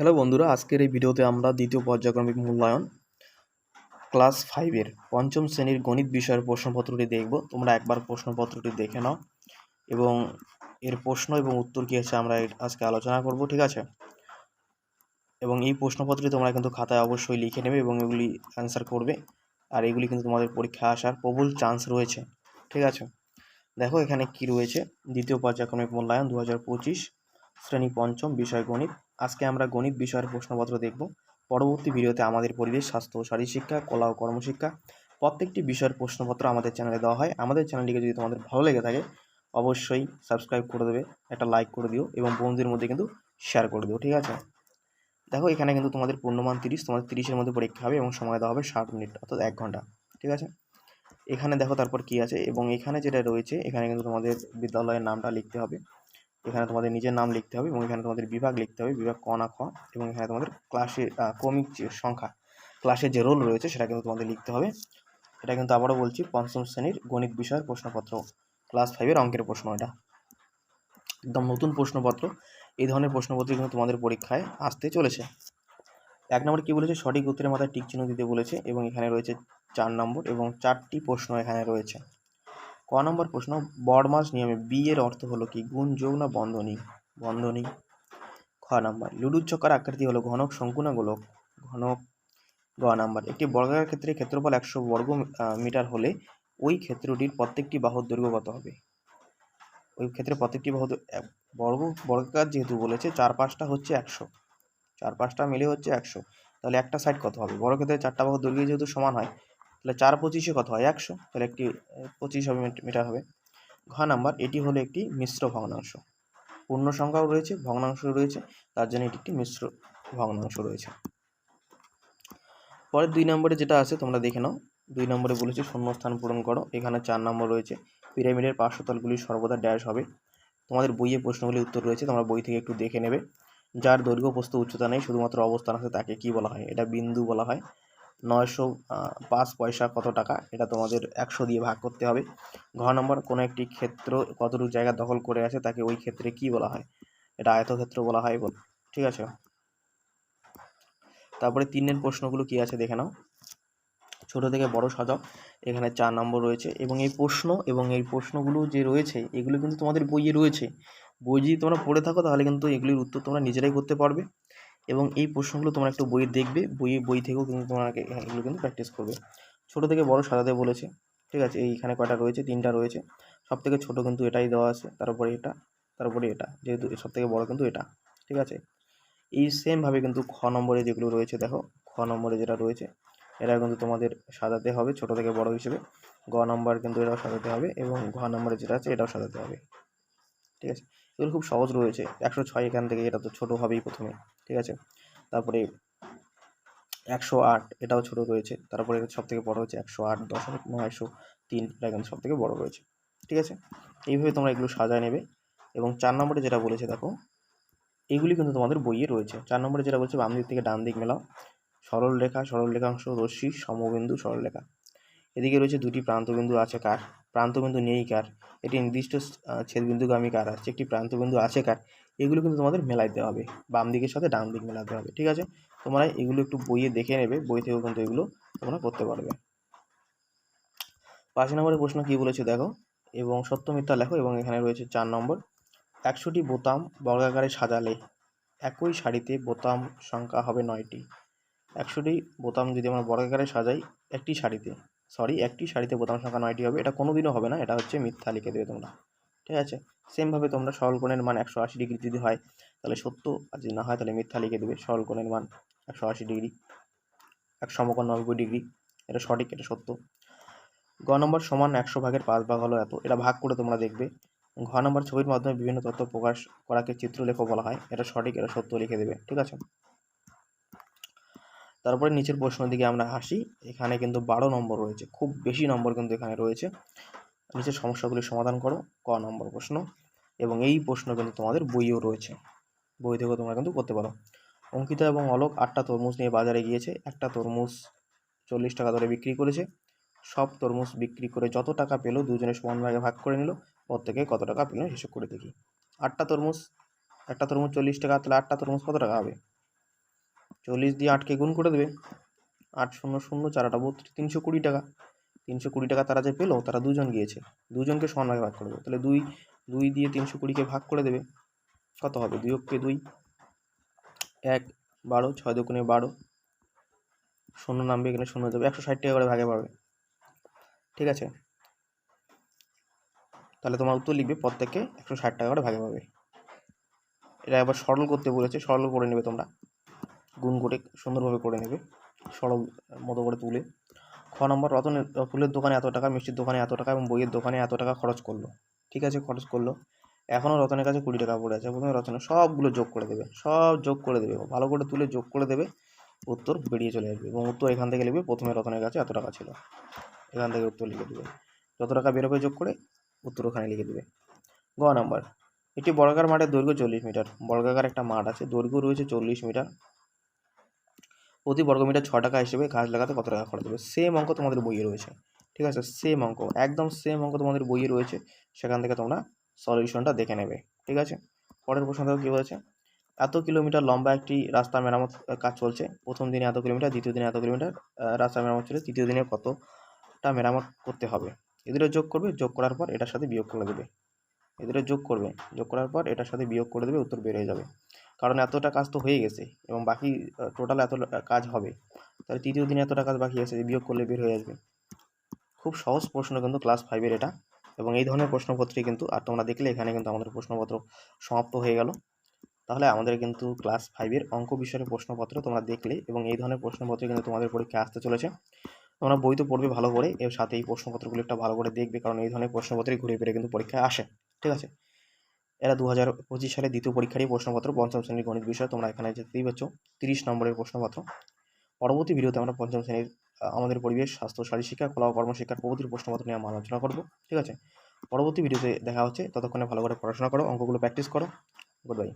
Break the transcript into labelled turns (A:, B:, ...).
A: Hello বন্ধুরা, আজকের এই ভিডিওতে আমরা দ্বিতীয় পর্যায়ক্রমিক মূল্যায়ন ক্লাস ফাইভের পঞ্চম শ্রেণির গণিত বিষয়ের প্রশ্নপত্রটি দেখব। তোমরা একবার প্রশ্নপত্রটি দেখে নাও এবং এর প্রশ্ন এবং উত্তর কী আছে আমরা আজকে আলোচনা করব, ঠিক আছে? এবং এই প্রশ্নপত্রটি তোমরা কিন্তু খাতায় অবশ্যই লিখে নেবে এবং এগুলি অ্যান্সার করবে। আর এগুলি কিন্তু তোমাদের পরীক্ষায় আসার প্রবল চান্স রয়েছে, ঠিক আছে? দেখো এখানে কি রয়েছে? দ্বিতীয় পর্যায়ক্রমিক মূল্যায়ন দু হাজার পঁচিশ, শ্রেণি পঞ্চম, বিষয় গণিত। আজকে আমরা গণিত বিষয়ের প্রশ্নপত্র দেখব। পরবর্তী ভিডিওতে আমাদের পরিবেশ, স্বাস্থ্য শারীরশিক্ষা কলা ও কর্মশিক্ষা প্রত্যেকটি বিষয়ের প্রশ্নপত্র আমাদের চ্যানেলে দেওয়া হয়। আমাদের চ্যানেলটিকে যদি তোমাদের ভালো লেগে থাকে, অবশ্যই সাবস্ক্রাইব করে দেবে, একটা লাইক করে দিও এবং বন্ধুদের মধ্যে কিন্তু শেয়ার করে দিও, ঠিক আছে? দেখো, এখানে কিন্তু তোমাদের পূর্ণমান তিরিশ, তোমাদের তিরিশের মধ্যে পরীক্ষা হবে এবং সময় দেওয়া হবে ষাট মিনিট, অর্থাৎ এক ঘণ্টা, ঠিক আছে? এখানে দেখো তারপর কি আছে এবং এখানে যেটা রয়েছে, এখানে কিন্তু তোমাদের বিদ্যালয়ের নামটা লিখতে হবে। এখানে তোমাদের নিজের নাম লিখতে হবে এবং এখানে তোমাদের বিভাগ লিখতে হবে, বিভাগ ক না খ, এবং এখানে তোমাদের ক্লাসে ক্রমিক সংখ্যা ক্লাসের যে রোল রয়েছে সেটা কিন্তু তোমাদের লিখতে হবে। এটা কিন্তু আবারও বলছি, পঞ্চম শ্রেণির গণিত বিষয়ের প্রশ্নপত্র ক্লাস ফাইভের অঙ্কের প্রশ্ন এটা। একদম নতুন প্রশ্নপত্র, এই ধরনের প্রশ্নপত্র কিন্তু তোমাদের পরীক্ষায় আসতে চলেছে। এক নম্বর কী বলেছে? সঠিক উত্তরের মাথায় টিক চিহ্ন দিতে বলেছে এবং এখানে রয়েছে চার নম্বর এবং চারটি প্রশ্ন এখানে রয়েছে। ক নম্বর প্রশ্ন বড়মাস নিয়মে বি এর অর্থ হলো কি? গুণ যোগ না বন্ধনী বন্ধনী। খ নাম্বার, লুডুর চক্কর আকৃতি হলো ঘনক শঙ্কু না গোলক ঘনক। গ নম্বর, একটি বর্গাকার ক্ষেত্রে ক্ষেত্রফল একশো বর্গ মিটার হলে ওই ক্ষেত্রটির প্রত্যেকটি বাহুর দৈর্ঘ্য কত হবে? ওই ক্ষেত্রে প্রত্যেকটি বাহু বর্গ, বর্গাকার যেহেতু বলেছে, চার পাঁচটা হচ্ছে একশো। চার পাঁচটা মিলে হচ্ছে একশো। তাহলে একটা সাইড কত হবে? বড় ক্ষেত্রে চারটা বাহুর দৈর্ঘ্য যেহেতু সমান হয় তাহলে চার পঁচিশে কত হয়? একশো। তাহলে একটি পঁচিশ হবে, মিট- মিটার হবে। ঘ নাম্বার, এটি হলো একটি মিশ্র ভগ্নাংশ। পূর্ণ সংখ্যাও রয়েছে ভগ্নাংশ রয়েছে, তার জন্য এটি একটি মিশ্র ভগ্নাংশ রয়েছে। পরের দুই নম্বরে যেটা আছে, তোমরা দেখে নাও। দুই নম্বরে বলেছে, শূন্যস্থান পূরণ করো। এখানে চার নম্বর রয়েছে, পিরামিডের পার্শ্বতলগুলি সর্বদা ড্যাশ হবে। তোমাদের বইয়ে প্রশ্নগুলির উত্তর রয়েছে, তোমরা বই থেকে একটু দেখে নেবে। যার দৈর্ঘ্য প্রস্থ উচ্চতা নেই, শুধুমাত্র অবস্থান আছে তাকে কি বলা হয়? এটা বিন্দু বলা হয়। নয়শো পাঁচ পয়সা কত টাকা? এটা তোমাদের একশো দিয়ে ভাগ করতে হবে। ঘ নম্বর, কোনো একটি ক্ষেত্র কতটুকু জায়গা দখল করে আছে তাকে ওই ক্ষেত্রে কি বলা হয়? এটা আয়তক্ষেত্র বলা হয় বল, ঠিক আছে? তারপরে তিনের প্রশ্নগুলো কি আছে দেখে নাও। ছোট থেকে বড় সাজাও, এখানে চার নম্বর রয়েছে। এবং এই প্রশ্ন এবং এই প্রশ্নগুলো যে রয়েছে, এগুলো কিন্তু তোমাদের বইয়ে রয়েছে। বই যদি তোমরা পড়ে থাকো তাহলে কিন্তু এগুলির উত্তর তোমরা নিজেরাই করতে পারবে। এবং এই প্রশ্নগুলো তোমরা একটু বইয়ে দেখবে, বইয়ে, বই থেকেও কিন্তু তোমাকে এগুলো কিন্তু প্র্যাকটিস করবে। ছোট থেকে বড় সাজাতে বলেছে, ঠিক আছে? এইখানে কয়টা রয়েছে? তিনটা রয়েছে। সব থেকে ছোটো কিন্তু এটাই দেওয়া আছে, তারপরে এটা তারপরে এটা, যেহেতু সব থেকে বড় কিন্তু এটা, ঠিক আছে? এই সেমভাবে কিন্তু খ নম্বরে যেগুলো রয়েছে, দেখো, খ নম্বরে যেটা রয়েছে এটা কিন্তু তোমাদের সাজাতে হবে ছোট থেকে বড় হিসেবে। গ নম্বর কিন্তু এটাও সাজাতে হবে এবং ঘ নম্বরে যেটা আছে, এটাও সাজাতে হবে, ঠিক আছে? এগুলো খুব সহজ রয়েছে। একশো ছয় এখান থেকে, এটা তো ছোটো হবেই প্রথমে, ঠিক আছে? তারপরে একশো আট, এটাও ছোটো রয়েছে। তারপরে সব থেকে বড়ো হচ্ছে একশো আট, দশমিক নয়শো তিন, এটা কিন্তু সব থেকে বড়ো রয়েছে, ঠিক আছে? এইভাবে তোমরা এগুলো সাজায় নেবে। এবং চার নম্বরে যেটা বলেছে, দেখো, এগুলি কিন্তু তোমাদের বইয়ে রয়েছে। চার নম্বরে যেটা বলছে বাম দিক থেকে ডান দিক মেলাও। সরল রেখা সরল রেখাংশ রশ্মি, সমবিন্দু, সরলরেখা। এদিকে রয়েছে দুটি প্রান্তবিন্দু আছে কার? প্রান্তবিন্দু নেই কার? এটি নির্দিষ্ট ছেদবিন্দুগামী কার আছে? একটি প্রান্তবিন্দু আছে কার? এগুলো কিন্তু তোমাদের মেলাইতে হবে। বাম দিকের সাথে ডান দিক মেলাতে হবে, ঠিক আছে? তোমরা এগুলো একটু বইয়ে দেখে নেবে, বই থেকেও কিন্তু এগুলো তোমরা করতে পারবে। পাঁচ নম্বরের প্রশ্ন কী বলেছে দেখো? এবং সত্য মিথ্যা লেখো, এবং এখানে রয়েছে চার নম্বর। একশোটি বোতাম বর্গাকারে সাজালে একই সারিতে বোতাম সংখ্যা হবে নয়টি। একশোটি বোতাম যদি আমরা বর্গাকারে সাজাই একটি সারিতে সরি, একটি সারিতে বোতাম সংখ্যা নয়টি হবে। এটা কোনো দিনও হবে না, এটা হচ্ছে মিথ্যা, লিখে দেবে তোমরা। ঠিক আছে? সেমভাবে তোমরা সরলকোণের মান একশো আশি ডিগ্রি যদি হয়, তাহলে সত্য। আর যদি না হয়, তাহলে মিথ্যা লিখে দেবে সরলকোণের মান একশো আশি ডিগ্রি। এক সমকোণ নব্বই ডিগ্রি। এটা সঠিক, এটা সত্য। গ নম্বর সমান একশো ভাগের পাঁচ ভাগ হলো এত। এটা ভাগ করে তোমরা দেখবে। ঘ নম্বর ছবির মাধ্যমে বিভিন্ন তথ্য প্রকাশ করাকে চিত্রলেখ বলা হয়। এটা সঠিক, এটা সত্য লিখে দেবে। ঠিক আছে? তারপরে নিচের প্রশ্নের দিকে আমরা আসি। এখানে কিন্তু বারো নম্বর রয়েছে। খুব বেশি নম্বর কিন্তু এখানে রয়েছে। নিচের সমস্যাগুলি সমাধান করো। ক নম্বর প্রশ্ন। এবং এই প্রশ্ন কিন্তু তোমাদের বইও রয়েছে। বই থেকেও তোমরা কিন্তু করতে পারো। অঙ্কিতা এবং অলোক আটটা তরমুজ নিয়ে বাজারে গিয়েছে। একটা তরমুজ চল্লিশ টাকা দরে বিক্রি করেছে। সব তরমুজ বিক্রি করে যত টাকা পেল দুজনে সমান ভাগে ভাগ করে নিল। প্রত্যেকে কত টাকা পেল হিসেব করে দেখি। আটটা তরমুজ, একটা তরমুজ চল্লিশ টাকা, তাহলে আটটা তরমুজ কত টাকা হবে? চল্লিশ দিয়ে আটকে গুণ করে দেবে। আট শূন্য শূন্য চারাটা বত্রিশ, তিনশো কুড়ি টাকা। তিনশো কুড়ি টাকা তারা যে পেল, তারা দুজন গিয়েছে। দুজনকে সমান ভাগে করে দেবে। তাহলে দুই দুই দিয়ে তিনশো কুড়িকে ভাগ করে দেবে। কত হবে? দুই অক্ষে দুই। এক, বারো, ছয় দুগুণে বারো। শূন্য নামবে, এখানে শূন্য যাবে। একশো ষাট টাকা করে ভাগে পাবে ঠিক আছে? তাহলে তোমার উত্তর লিখবে, প্রত্যেককে একশো ষাট টাকা করে ভাগে পাবে এটা আবার সরল করতে বলেছে। সরল করে নেবে তোমরা। গুণ করে সুন্দরভাবে করে নেবে। সরল মতো করে তুলে। খ নম্বর, রতনের ফুলের দোকানে এত টাকা, মিষ্টির দোকানে এত টাকা এবং বইয়ের দোকানে এত টাকা খরচ করল। ঠিক আছে, খরচ করল। এখনও রতনের কাছে কুড়ি টাকা পড়ে আছে। প্রথমে রতনের সবগুলো যোগ করে দেবে, সব যোগ করে দেবে। ভালো করে তুলে যোগ করে দেবে, উত্তর বেরিয়ে চলে আসবে এবং উত্তর এখান থেকে লিখবে, প্রথমে রতনের কাছে এত টাকা ছিল। এখান থেকে উত্তর লিখে দেবে। যত টাকা বেরোবে যোগ করে উত্তর ওখানে লিখে দেবে। গ নাম্বার, একটি বর্গাকার মাঠের দৈর্ঘ্য চল্লিশ মিটার। বর্গাকার একটা মাঠ আছে, দৈর্ঘ্য রয়েছে চল্লিশ মিটার। প্রতি বর্গমিটার ছ টাকা হিসেবে গাছ লাগাতে কত টাকা খরচ হবে? সেম অঙ্ক তোমাদের বইয়ে রয়েছে, ঠিক আছে? সেম অঙ্ক, একদম সেম অঙ্ক তোমাদের বইয়ে রয়েছে, সেখান থেকে তোমরা সলিউশনটা দেখে নেবে, ঠিক আছে? পরের প্রশ্ন দেখো কী বলেছে? এত কিলোমিটার লম্বা একটি রাস্তা মেরামত কাজ চলছে, প্রথম দিনে এত কিলোমিটার, দ্বিতীয় দিনে এত কিলোমিটার রাস্তা মেরামত চলে তৃতীয় দিনে কতটা মেরামত করতে হবে? এদেরও যোগ করবে, যোগ করার পর এটার সাথে বিয়োগ করে দেবে, এদেরও যোগ করবে, যোগ করার পর এটার সাথে বিয়োগ করে দেবে, উত্তর বের হয়ে যাবে। কারণ এতটা কাজ তো হয়ে গেছে এবং বাকি টোটাল এত কাজ হবে। তাহলে তৃতীয় দিনে এতটা কাজ বাকি আছে, বিয়োগ করলে বের হয়ে আসবে। খুব সহজ প্রশ্ন কিন্তু ক্লাস ফাইভের এটা। এবং এই ধরনের প্রশ্নপত্রই কিন্তু, আর তোমরা দেখলে এখানে কিন্তু আমাদের প্রশ্নপত্র সমাপ্ত হয়ে গেল। তাহলে আমাদের কিন্তু ক্লাস ফাইভের অঙ্ক বিষয়ের প্রশ্নপত্র তোমরা দেখলে এবং এই ধরনের প্রশ্নপত্র কিন্তু তোমাদের পরীক্ষায় আসতে চলেছে। তোমরা বই তো পড়বে ভালো করে, এর সাথে এই প্রশ্নপত্রগুলো একটা ভালো করে দেখবে, কারণ এই ধরনের প্রশ্নপত্রই ঘুরে ফিরে কিন্তু পরীক্ষায় আসে। ঠিক আছে? এরা দু হাজার পঁচিশ সালে দ্বিতীয় পরীক্ষারই প্রশ্নপত্র, পঞ্চম শ্রেণির গণিত বিষয় তোমরা এখানে যেতেই পাচ্ছ, তিরিশ নম্বরের প্রশ্নপত্র। পরবর্তী ভিডিওতে আমরা পঞ্চম শ্রেণির আমাদের পরিবেশ, স্বাস্থ্য শিক্ষা, কলা ও কর্মশিক্ষার প্রভৃতির প্রশ্নপত্র নিয়ে আমরা আলোচনা করব, ঠিক আছে? পরবর্তী ভিডিওতে দেখা হচ্ছে, ততক্ষণে ভালো করে পড়াশোনা করো, অঙ্কগুলো প্র্যাকটিস করো। Good bye